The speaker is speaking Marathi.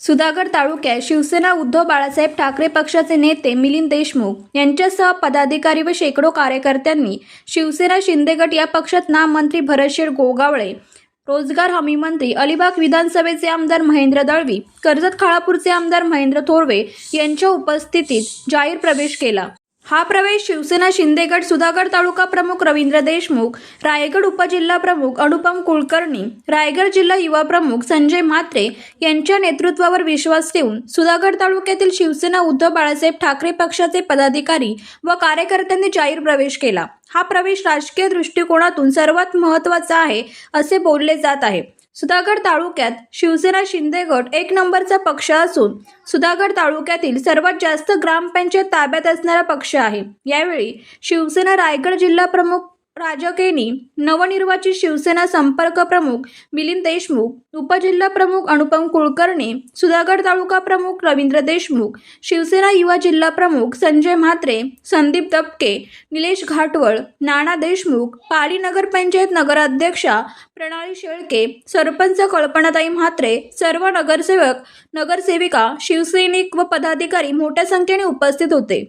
सुधागड तालुक्यात शिवसेना उद्धव बाळासाहेब ठाकरे पक्षाचे नेते मिलिंद देशमुख यांच्यासह पदाधिकारी व शेकडो कार्यकर्त्यांनी शिवसेना शिंदे गट या पक्षात नाममंत्री भरतशेठ गोगावळे रोजगार हमी मंत्री अलिबाग विधानसभेचे आमदार महेंद्र दळवी कर्जत खाळापूरचे आमदार महेंद्र थोरवे यांच्या उपस्थितीत जाहीर प्रवेश केला. हा प्रवेश शिवसेना शिंदेगड सुधागड तालुका प्रमुख रवींद्र देशमुख रायगड उपजिल्हा प्रमुख अनुपम कुलकर्णी रायगड जिल्हा युवा प्रमुख संजय म्हात्रे यांच्या नेतृत्वावर विश्वास ठेवून सुधागड तालुक्यातील शिवसेना उद्धव बाळासाहेब ठाकरे पक्षाचे पदाधिकारी व कार्यकर्त्यांनी जाहीर प्रवेश केला. हा प्रवेश राजकीय दृष्टिकोनातून सर्वात महत्त्वाचा आहे असे बोलले जात आहे. सुधागड तालुक्यात शिवसेना शिंदे गट एक नंबरचा पक्ष असून सुधागड तालुक्यातील सर्वात जास्त ग्रामपंचायत ताब्यात असणारा पक्ष आहे. यावेळी शिवसेना रायगड जिल्हा प्रमुख राजकेनी नवनिर्वाचित शिवसेना संपर्क प्रमुख मिलिंद देशमुख उपजिल्हा प्रमुख अनुपम कुलकर्णी सुधागड तालुका प्रमुख रवींद्र देशमुख शिवसेना युवा जिल्हा प्रमुख संजय म्हात्रे संदीप दपके निलेश घाटवळ नाना देशमुख पाली नगरपंचायत नगराध्यक्षा प्रणाली शेळके सरपंच कल्पनाताई म्हात्रे सर्व नगरसेवक नगरसेविका शिवसैनिक व पदाधिकारी मोठ्या संख्येने उपस्थित होते.